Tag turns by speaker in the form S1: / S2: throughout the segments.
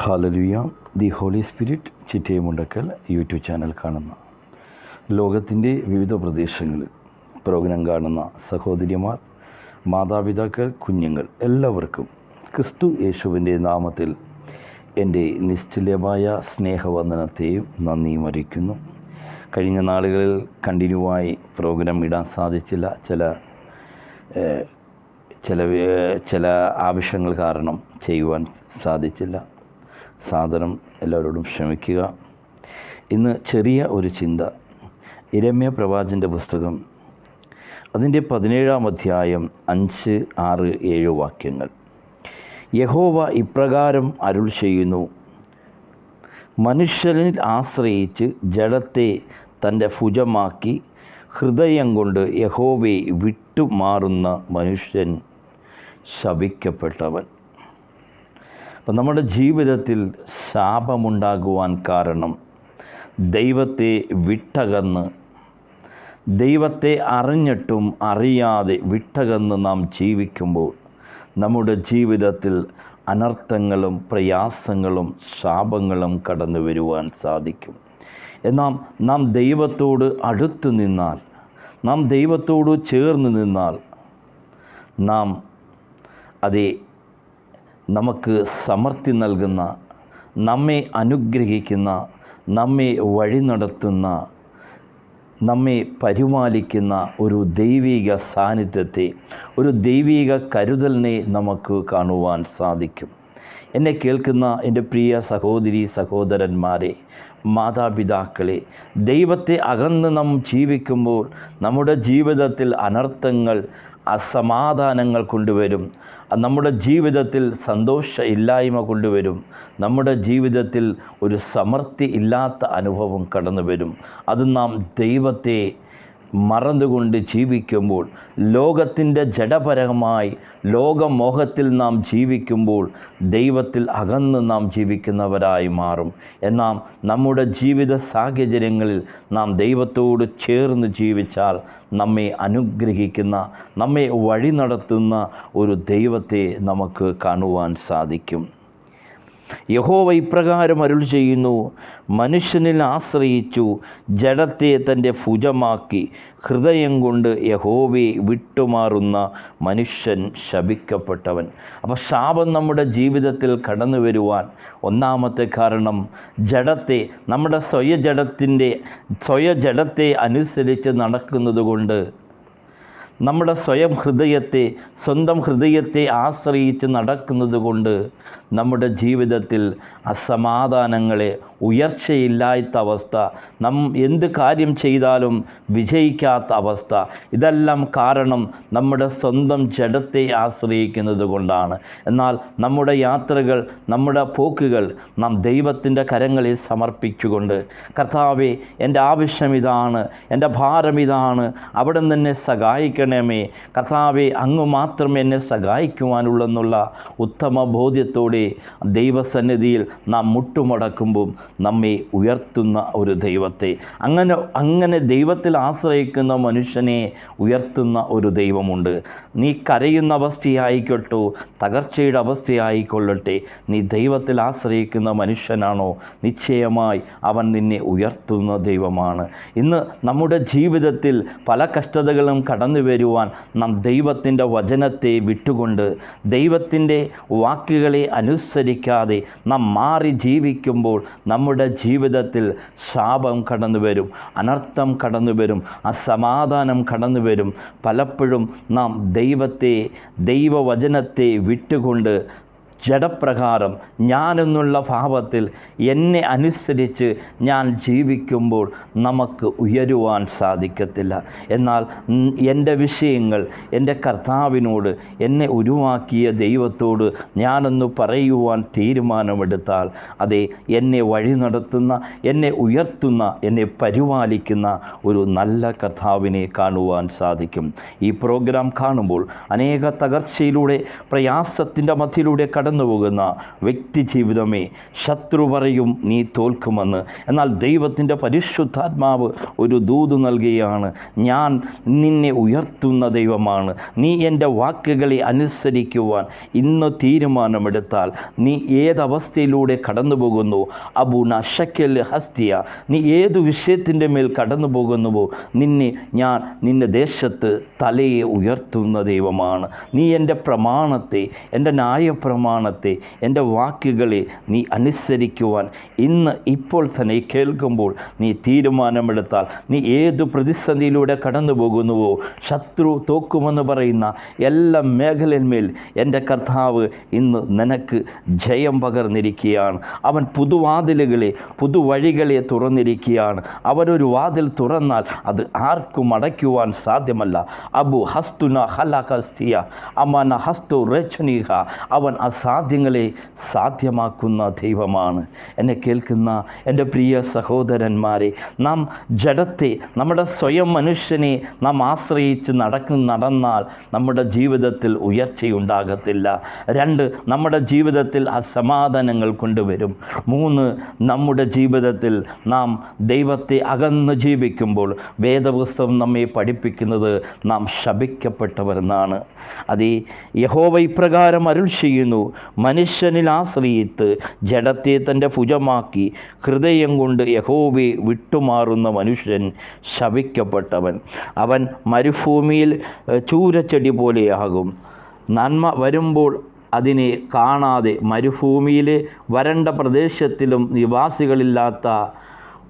S1: Hallelujah. The holy spirit Chitte Mundakkal YouTube channel കാണുന്ന. ലോകത്തിന്റെ വിവിധ പ്രദേശങ്ങളിൽ പ്രോഗ്രാം കാണുന്ന സഹോദരിമാർ മാതാപിതാക്കൾ കുഞ്ഞുങ്ങൾ എല്ലാവർക്കും ക്രിസ്തു യേശുവിന്റെ നാമത്തിൽ എന്റെ നിശ്ചലമായ സ്നേഹവന്ദനത്തെയും നന്ദിയും അറിയിക്കുന്നു. കഴിഞ്ഞ നാളുകളിൽ കണ്ടിന്യൂവായി പ്രോഗ്രാം ഇടാൻ സാധിച്ചില്ല. ചില ചില ചില ആവശ്യങ്ങൾ കാരണം ചെയ്യുവാൻ സാധിച്ചില്ല. സാദരം എല്ലാവരോടും ക്ഷമിക്കുക. ഇന്ന് ചെറിയ ഒരു ചിന്ത. ഇരമ്യ പ്രവാചന്റെ പുസ്തകം അതിന്റെ പതിനേഴാം അധ്യായം അഞ്ച് ആറ് ഏഴ് വാക്യങ്ങൾ. യഹോവ ഇപ്രകാരം അരുൾ ചെയ്യുന്നു. മനുഷ്യനിൽ ആശ്രയിച്ച് ജഡത്തെ തന്റെ ഭുജമാക്കി ഹൃദയം കൊണ്ട് യഹോവയെ വിട്ടുമാറുന്ന മനുഷ്യൻ ശപിക്കപ്പെട്ടവൻ. അപ്പം നമ്മുടെ ജീവിതത്തിൽ ശാപമുണ്ടാകുവാൻ കാരണം ദൈവത്തെ വിട്ടകന്ന് ദൈവത്തെ അറിഞ്ഞിട്ടും അറിയാതെ വിട്ടകന്ന് നാം ജീവിക്കുമ്പോൾ നമ്മുടെ ജീവിതത്തിൽ അനർത്ഥങ്ങളും പ്രയാസങ്ങളും ശാപങ്ങളും കടന്നു വരുവാൻ സാധിക്കും. എന്നാൽ നാം ദൈവത്തോട് അടുത്തു നിന്നാൽ നാം ദൈവത്തോട് ചേർന്ന് നിന്നാൽ നാം അതേ നമുക്ക് സമർത്ഥി നൽകുന്ന നമ്മെ അനുഗ്രഹിക്കുന്ന നമ്മെ വഴി നടത്തുന്ന നമ്മെ പരിപാലിക്കുന്ന ഒരു ദൈവിക സാന്നിധ്യത്തെ ഒരു ദൈവിക കരുതലിനെ നമുക്ക് കാണുവാൻ സാധിക്കും. എന്നെ കേൾക്കുന്ന എന്റെ പ്രിയ സഹോദരി സഹോദരന്മാരെ മാതാപിതാക്കളെ ദൈവത്തെ അകന്ന് നാം ജീവിക്കുമ്പോൾ നമ്മുടെ ജീവിതത്തിൽ അനർത്ഥങ്ങൾ അസമാധാനങ്ങൾ കൊണ്ടുവരും. നമ്മുടെ ജീവിതത്തിൽ സന്തോഷ ഇല്ലായ്മ കൊണ്ടുവരും. നമ്മുടെ ജീവിതത്തിൽ ഒരു സമൃദ്ധി ഇല്ലാത്ത അനുഭവം കടന്നു വരും അത് നാം ദൈവത്തെ മറന്നുകൊണ്ട് ജീവിക്കുമ്പോൾ ലോകത്തിന്റെ ജഡപരമായി ലോകമോഹത്തിൽ നാം ജീവിക്കുമ്പോൾ ദൈവത്തിൽ അകന്ന് നാം ജീവിക്കുന്നവരായി മാറും. എന്നാൽ നമ്മുടെ ജീവിത സാഹചര്യങ്ങളിൽ നാം ദൈവത്തോട് ചേർന്ന് ജീവിച്ചാൽ നമ്മെ അനുഗ്രഹിക്കുന്ന നമ്മെ വഴി നടത്തുന്ന ഒരു ദൈവത്തെ നമുക്ക് കാണുവാൻ സാധിക്കും. യഹോവ ഇപ്രകാരം അരുൾ ചെയ്യുന്നു. മനുഷ്യനിൽ ആശ്രയിച്ചു ജഡത്തെ തന്റെ ഭുജമാക്കി ഹൃദയം കൊണ്ട് യഹോവയെ വിട്ടുമാറുന്ന മനുഷ്യൻ ശപിക്കപ്പെട്ടവൻ. അപ്പോൾ ശാപം നമ്മുടെ ജീവിതത്തിൽ കടന്നു വരുവാൻ ഒന്നാമത്തെ കാരണം ജഡത്തെ നമ്മുടെ സ്വയജഡത്തിന്റെ സ്വയജഡത്തെ അനുസരിച്ച് നടക്കുന്നത് കൊണ്ട് നമ്മുടെ സ്വയം ഹൃദയത്തെ സ്വന്തം ഹൃദയത്തെ ആശ്രയിച്ച് നടക്കുന്നത് കൊണ്ട് നമ്മുടെ ജീവിതത്തിൽ അസമാധാനങ്ങളെ ഉയർച്ചയില്ലാത്ത അവസ്ഥ. നം എന്ത് കാര്യം ചെയ്താലും വിജയിക്കാത്ത അവസ്ഥ. ഇതെല്ലാം കാരണം നമ്മുടെ സ്വന്തം ജഡത്തെ ആശ്രയിക്കുന്നത് കൊണ്ടാണ്. എന്നാൽ നമ്മുടെ യാത്രകൾ നമ്മുടെ പോക്കുകൾ നാം ദൈവത്തിന്റെ കരങ്ങളിൽ സമർപ്പിച്ചുകൊണ്ട് കർത്താവെ എന്റെ ആവശ്യം ഇതാണ് എന്റെ ഭാരം ഇതാണ് അവിടെ നിന്ന് സഹായിക്കണമേ. കർത്താവെ അങ്ങ് മാത്രം എന്നെ സഹായിക്കുവാനുള്ളെന്നുള്ള ഉത്തമ ബോധ്യത്തോടെ ദൈവസന്നിധിയിൽ നാം മുട്ടുമടക്കുമ്പോൾ നമ്മെ ഉയർത്തുന്ന ഒരു ദൈവത്തെ. അങ്ങനെ അങ്ങനെ ദൈവത്തിൽ ആശ്രയിക്കുന്ന മനുഷ്യനെ ഉയർത്തുന്ന ഒരു ദൈവമുണ്ട്. നീ കരയുന്ന അവസ്ഥയായിക്കോട്ടോ തകർച്ചയുടെ അവസ്ഥയായിക്കൊള്ളട്ടെ. നീ ദൈവത്തിൽ ആശ്രയിക്കുന്ന മനുഷ്യനാണോ? നിശ്ചയമായി അവൻ നിന്നെ ഉയർത്തുന്ന ദൈവമാണ്. ഇന്ന് നമ്മുടെ ജീവിതത്തിൽ പല കഷ്ടതകളും കടന്നു വരുവാൻ നാം ദൈവത്തിന്റെ വചനത്തെ വിട്ടുകൊണ്ട് ദൈവത്തിന്റെ വാക്കുകളെ അനുസരിക്കാതെ നാം മാറി ജീവിക്കുമ്പോൾ നമ്മുടെ ജീവിതത്തിൽ ശാപം കടന്നു വരും അനർത്ഥം കടന്നു വരും അസമാധാനം കടന്നു വരും. പലപ്പോഴും നാം ദൈവത്തെ ദൈവവചനത്തെ വിട്ടുകൊണ്ട് ജഡപ്രകാരം ഞാനെന്നുള്ള ഭാവത്തിൽ എന്നെ അനുസരിച്ച് ഞാൻ ജീവിക്കുമ്പോൾ നമുക്ക് ഉയരുവാൻ സാധിക്കത്തില്ല. എന്നാൽ എന്റെ വിഷയങ്ങൾ എന്റെ കർത്താവിനോട് എന്നെ ഉരുവാക്കിയ ദൈവത്തോട് ഞാനൊന്ന് പറയുവാൻ തീരുമാനമെടുത്താൽ അതെ എന്നെ വഴി നടത്തുന്ന എന്നെ ഉയർത്തുന്ന എന്നെ പരിപാലിക്കുന്ന ഒരു നല്ല കർത്താവിനെ കാണുവാൻ സാധിക്കും. ഈ പ്രോഗ്രാം കാണുമ്പോൾ അനേക തകർച്ചയിലൂടെ പ്രയാസത്തിന്റെ മധ്യയിലൂടെ കടന്നു കടന്നു പോകുന്ന വ്യക്തി ജീവിതമേ ശത്രു പറയും നീ തോൽക്കുമെന്ന്. എന്നാൽ ദൈവത്തിന്റെ പരിശുദ്ധാത്മാവ് ഒരു ദൂത് നൽകുകയാണ് ഞാൻ നിന്നെ ഉയർത്തുന്ന ദൈവമാണ്. നീ എന്റെ വാക്കുകളെ അനുസരിക്കുവാൻ ഇന്ന് തീരുമാനമെടുത്താൽ നീ ഏതവസ്ഥയിലൂടെ കടന്നു പോകുന്നു അബു നഷക്കൽ ഹസ്തിയ നീ ഏതു വിഷയത്തിന്റെ മേൽ കടന്നു പോകുന്നുവോ നിന്നെ ഞാൻ നിന്റെ ദേശത്ത് തലയെ ഉയർത്തുന്ന ദൈവമാണ്. നീ എന്റെ പ്രമാണത്തെ എന്റെ ന്യായപ്രമാണത്തെ എന്റെ വാക്കുകളെ നീ അനുസരിക്കുവാൻ ഇന്ന് ഇപ്പോൾ തന്നെ കേൾക്കുമ്പോൾ നീ തീരുമാനമെടുത്താൽ നീ ഏത് പ്രതിസന്ധിയിലൂടെ കടന്നു പോകുന്നുവോ ശത്രു തോക്കുമെന്ന് പറയുന്ന എല്ലാ മേഖലയിന്മേൽ എന്റെ കർത്താവ് ഇന്ന് നിനക്ക് ജയം പകർന്നിരിക്കുകയാണ്. അവൻ പുതുവാതിലുകളെ പുതുവഴികളെ തുറന്നിരിക്കുകയാണ്. അവരൊരു വാതിൽ തുറന്നാൽ അത് ആർക്കും അടയ്ക്കുവാൻ സാധ്യമല്ല. അബു ഹസ്തുന ഹലഹസ്തിയ അമന ഹസ്തു റച്ചുനീഹ അവൻ അസാധ്യങ്ങളെ സാധ്യമാക്കുന്ന ദൈവമാണ്. എന്നെ കേൾക്കുന്ന എന്റെ പ്രിയ സഹോദരന്മാരെ നാം ജഡത്തെ നമ്മുടെ സ്വയം മനുഷ്യനെ നാം ആശ്രയിച്ച് നടക്കുന്ന നടന്നാൽ നമ്മുടെ ജീവിതത്തിൽ ഉയർച്ചയുണ്ടാകത്തില്ല. രണ്ട് നമ്മുടെ ജീവിതത്തിൽ അസമാധാനങ്ങൾ കൊണ്ടുവരും. മൂന്ന് നമ്മുടെ ജീവിതത്തിൽ നാം ദൈവത്തെ അകന്ന് ജീവിക്കുമ്പോൾ വേദപുസ്തകം നമ്മെ പഠിപ്പിക്കുന്നത് നാം ശപിക്കപ്പെട്ടവരെന്നാണ് അതേ യഹോവ ഇപ്രകാരം അരുൾ ചെയ്യുന്നു. മനുഷ്യനിൽ ആശ്രയിത്ത് ജഡത്തെ തന്റെ ഭുജമാക്കി ഹൃദയം കൊണ്ട് യഹോവയെ വിട്ടുമാറുന്ന മനുഷ്യൻ ശവിക്കപ്പെട്ടവൻ അവൻ മരുഭൂമിയിൽ ചൂരച്ചെടി പോലെയാകും. നന്മ വരുമ്പോൾ അതിനെ കാണാതെ മരുഭൂമിയിലെ വരണ്ട പ്രദേശത്തിലും നിവാസികളില്ലാത്ത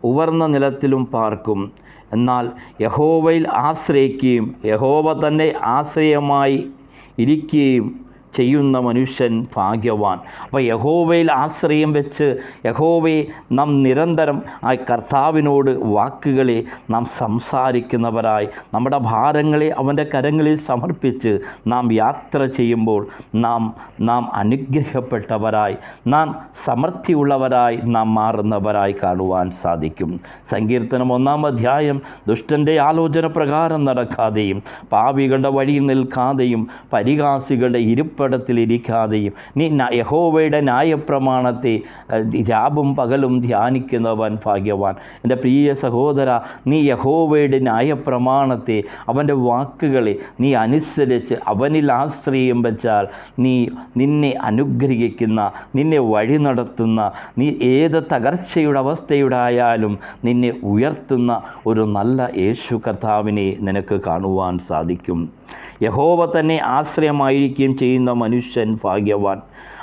S1: ഉവർന്ന നിലത്തിലും പാർക്കും. എന്നാൽ യഹോവയിൽ ആശ്രയിക്കുകയും യഹോവ തന്നെ ആശ്രയമായി ഇരിക്കുകയും ചെയ്യുന്ന മനുഷ്യൻ ഭാഗ്യവാൻ. അപ്പോൾ യഹോവയിൽ ആശ്രയം വെച്ച് യഹോവയെ നാം നിരന്തരം ആ കർത്താവിനോട് വാക്കുകളെ നാം സംസാരിക്കുന്നവരായി നമ്മുടെ ഭാരങ്ങളെ അവന്റെ കരങ്ങളിൽ സമർപ്പിച്ച് നാം യാത്ര ചെയ്യുമ്പോൾ നാം നാം അനുഗ്രഹപ്പെട്ടവരായി നാം സമൃദ്ധിയുള്ളവരായി നാം മാറുന്നവരായി കാണുവാൻ സാധിക്കും. സങ്കീർത്തനം ഒന്നാം അധ്യായം ദുഷ്ടന്റെ ആലോചന പ്രകാരം നടക്കാതെയും പാവികളുടെ വഴിയിൽ നിൽക്കാതെയും പരിഹാസികളുടെ ഇരിപ്പിടത്തിലിരിക്കാതെയും നീ ന- യഹോവയുടെ ന്യായപ്രമാണത്തെ രാവും പകലും ധ്യാനിക്കുന്നവൻ ഭാഗ്യവാൻ. എന്റെ പ്രിയ സഹോദര നീ യഹോവയുടെ ന്യായപ്രമാണത്തെ അവന്റെ വാക്കുകളെ നീ അനുസരിച്ച് അവനിൽ ആശ്രയം വെച്ചാൽ നീ നിന്നെ അനുഗ്രഹിക്കുന്ന നിന്നെ വഴി നടത്തുന്ന നീ ഏത് തകർച്ചയുടെ അവസ്ഥയുടെ ആയാലും നിന്നെ ഉയർത്തുന്ന ഒരു നല്ല യേശു കർത്താവിനെ നിനക്ക് കാണുവാൻ സാധിക്കും. യഹോവ തന്നെ ആശ്രയമായിരിക്കുകയും ചെയ്യുന്ന മനുഷ്യൻ ഭാഗ്യവാൻ.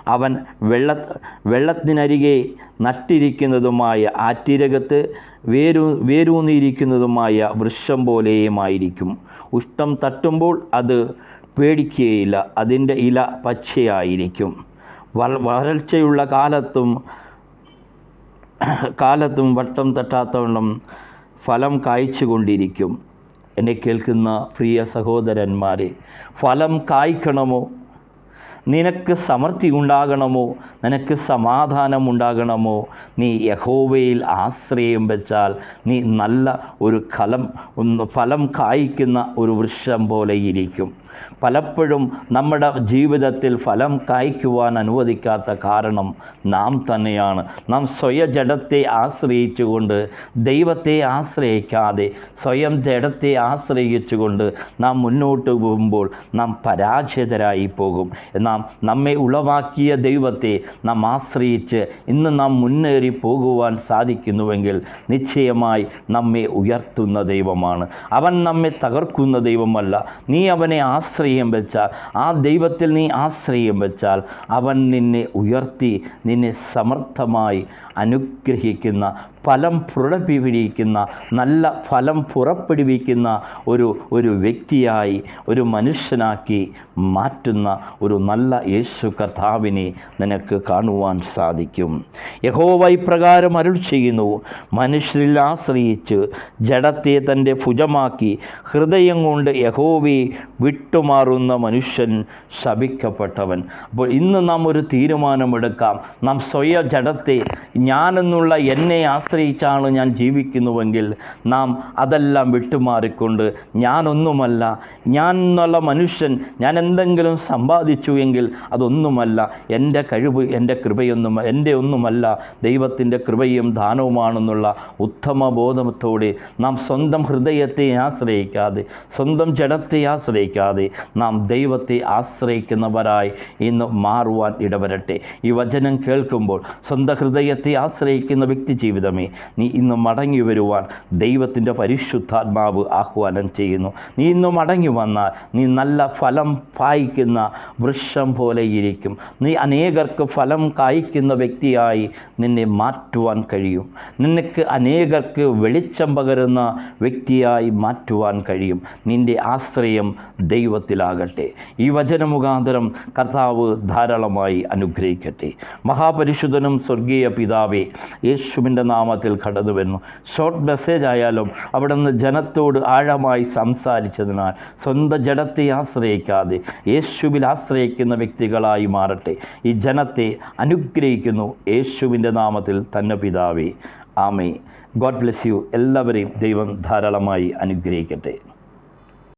S1: അവൻ വെള്ള വെള്ളത്തിനരികെ നട്ടിരിക്കുന്നതുമായ ആറ്റിരകത്ത് വേരു വേരൂന്നിയിരിക്കുന്നതുമായ വൃക്ഷം പോലെയുമായിരിക്കും. ഉഷ്ടം തട്ടുമ്പോൾ അത് പേടിക്കുകയില്ല. അതിന്റെ ഇല പച്ചയായിരിക്കും. വര- വരൾച്ചയുള്ള കാലത്തും കാലത്തും വട്ടം തട്ടാത്തവണ്ണം ഫലം കായ്ച്ചുകൊണ്ടിരിക്കും. എന്നെ കേൾക്കുന്ന പ്രിയ സഹോദരന്മാരെ ഫലം കായ്ക്കണമോ? നിനക്ക് സമൃദ്ധി ഉണ്ടാകണമോ? നിനക്ക് സമാധാനം ഉണ്ടാകണമോ? നീ യഹോവയിൽ ആശ്രയം വെച്ചാൽ നീ നല്ല ഒരു ഫലം ഫലം കായ്ക്കുന്ന ഒരു വൃക്ഷം പോലെ ഇരിക്കും. പലപ്പോഴും നമ്മുടെ ജീവിതത്തിൽ ഫലം കായ്ക്കുവാൻ അനുവദിക്കാത്ത കാരണം നാം തന്നെയാണ്. നാം സ്വയ ജഡത്തെ ആശ്രയിച്ചുകൊണ്ട് ദൈവത്തെ ആശ്രയിക്കാതെ സ്വയം ജഡത്തെ ആശ്രയിച്ചുകൊണ്ട് നാം മുന്നോട്ട് പോകുമ്പോൾ നാം പരാജിതരായി പോകും. എന്നാൽ നമ്മെ ഉളവാക്കിയ ദൈവത്തെ നാം ആശ്രയിച്ച് ഇന്ന് നാം മുന്നേറി പോകുവാൻ സാധിക്കുന്നുവെങ്കിൽ നിശ്ചയമായി നമ്മെ ഉയർത്തുന്ന ദൈവമാണ്. അവൻ നമ്മെ തകർക്കുന്ന ദൈവമല്ല. നീ അവനെ ആശ്രയം വെച്ചാൽ ആ ദൈവത്തിൽ നീ ആശ്രയം വെച്ചാൽ അവൻ നിന്നെ ഉയർത്തി നിന്നെ സമർത്ഥമായി അനുഗ്രഹിക്കുന്ന ഫലം പുറപ്പെടുവിക്കുന്ന നല്ല ഫലം പുറപ്പെടുവിക്കുന്ന ഒരു ഒരു വ്യക്തിയായി ഒരു മനുഷ്യനാക്കി മാറ്റുന്ന ഒരു നല്ല യേശു കർത്താവിനെ നിനക്ക് കാണുവാൻ സാധിക്കും. യഹോവ ഇപ്രകാരം അരുൾ ചെയ്യുന്നു മനുഷ്യരിൽ ആശ്രയിച്ച് ജഡത്തെ തന്റെ ഭുജമാക്കി ഹൃദയം കൊണ്ട് യഹോവയെ വിട്ട് വിട്ടുമാറുന്ന മനുഷ്യൻ ശപിക്കപ്പെട്ടവൻ. അപ്പോൾ ഇന്ന് നാം ഒരു തീരുമാനമെടുക്കാം. നാം സ്വയ ജഡത്തെ ഞാനെന്നുള്ള എന്നെ ആശ്രയിച്ചാണ് ഞാൻ ജീവിക്കുന്നുവെങ്കിൽ നാം അതെല്ലാം വിട്ടുമാറിക്കൊണ്ട് ഞാനൊന്നുമല്ല ഞാൻ എന്നുള്ള മനുഷ്യൻ ഞാൻ എന്തെങ്കിലും സമ്പാദിച്ചു എങ്കിൽ അതൊന്നുമല്ല. എന്റെ കഴിവ് എന്റെ കൃപയൊന്നും എന്റെ ഒന്നുമല്ല. ദൈവത്തിന്റെ കൃപയും ദാനവുമാണെന്നുള്ള ഉത്തമ ബോധത്തോടെ നാം സ്വന്തം ഹൃദയത്തെ ആശ്രയിക്കാതെ സ്വന്തം ജഡത്തെ ആശ്രയിക്കാതെ നാം ദൈവത്തെ ആശ്രയിക്കുന്നവരായി ഇന്ന് മാറുവാൻ ഇടവരട്ടെ. ഈ വചനം കേൾക്കുമ്പോൾ സ്വന്തം ഹൃദയത്തെ ആശ്രയിക്കുന്ന വ്യക്തി ജീവിതമേ നീ ഇന്ന് മടങ്ങി വരുവാൻ ദൈവത്തിന്റെ പരിശുദ്ധാത്മാവ് ആഹ്വാനം ചെയ്യുന്നു. നീ ഇന്ന് മടങ്ങി വന്നാൽ നീ നല്ല ഫലം പായിക്കുന്ന വൃക്ഷം പോലെ ഇരിക്കും. നീ അനേകർക്ക് ഫലം കായ്ക്കുന്ന വ്യക്തിയായി നിന്നെ മാറ്റുവാൻ കഴിയും. നിനക്ക് അനേകർക്ക് വെളിച്ചം പകരുന്ന വ്യക്തിയായി മാറ്റുവാൻ കഴിയും. നിന്റെ ആശ്രയം ദൈവത്തിലാകട്ടെ. ഈ വചനമുഖാന്തരം കർത്താവ് ധാരാളമായി അനുഗ്രഹിക്കട്ടെ. മഹാപരിശുദ്ധനും സ്വർഗീയ പിതാവേ യേശുവിന്റെ നാമത്തിൽ കടന്നു വരുന്നു. ഷോർട്ട് മെസ്സേജ് ആയാലും അവിടെ നിന്ന് ജനത്തോട് ആഴമായി സംസാരിച്ചതിനാൽ സ്വന്തം ജഡത്തെ ആശ്രയിക്കാതെ യേശുവിൽ ആശ്രയിക്കുന്ന വ്യക്തികളായി മാറട്ടെ. ഈ ജനത്തെ അനുഗ്രഹിക്കുന്നു യേശുവിന്റെ നാമത്തിൽ തന്നെ പിതാവേ. ആമേ ഗോഡ് ബ്ലെസ് യു എല്ലാവരെയും ദൈവം ധാരാളമായി അനുഗ്രഹിക്കട്ടെ.